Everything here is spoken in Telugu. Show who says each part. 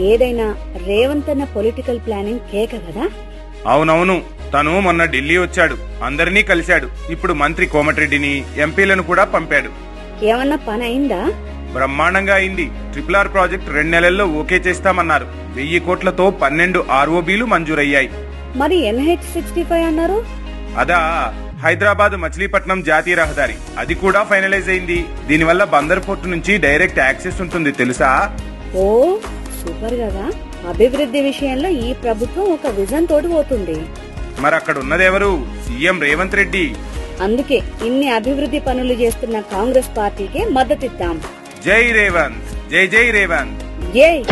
Speaker 1: ఏదైనా రేవంత్ అన్న పొలిటికల్ ప్లానింగ్ కేక కదా?
Speaker 2: అవునవును. తను మొన్న ఢిల్లీ వచ్చాడు. అందరినీ కలిశాడు. ఇప్పుడు మంత్రి కోమటిరెడ్డిని ఎంపీలను కూడా పంపాడు.
Speaker 1: ఏమన్నా పని అయిందా?
Speaker 2: బ్రహ్మాండంగా అయింది. ట్రిపుల్ ఆర్ ప్రాజెక్ట్ రెండు నెలల్లో ఓకే చేస్తామన్నారు. వెయ్యి కోట్లతో పన్నెండు ఆర్ఓబీలు మంజూరయ్యాయి.
Speaker 1: మరి ఎన్హెచ్ సిక్స్టీ ఫైవ్ అన్నారు?
Speaker 2: అదా హైదరాబాద్ మచిలీపట్నం జాతీయ రహదారి. అది కూడా ఫైనలైజ్ అయింది. దీనివల్ల బందర్ పోర్టు నుంచి డైరెక్ట్ యాక్సెస్ ఉంటుంది తెలుసా?
Speaker 1: ఓ సూపర్ కదా? అభివృద్ధి విషయంలో ఈ ప్రభుత్వం ఒక విజన్ తోటి పోతుంది
Speaker 2: మరి అక్కడ ఉన్నదెవరు సీఎం రేవంత్ రెడ్డి.
Speaker 1: అందుకే ఇన్ని అభివృద్ధి పనులు చేస్తున్న కాంగ్రెస్ పార్టీకే మద్దతిద్దాం.
Speaker 2: జై రేవంత్. జై జై రేవంత్.
Speaker 1: జై!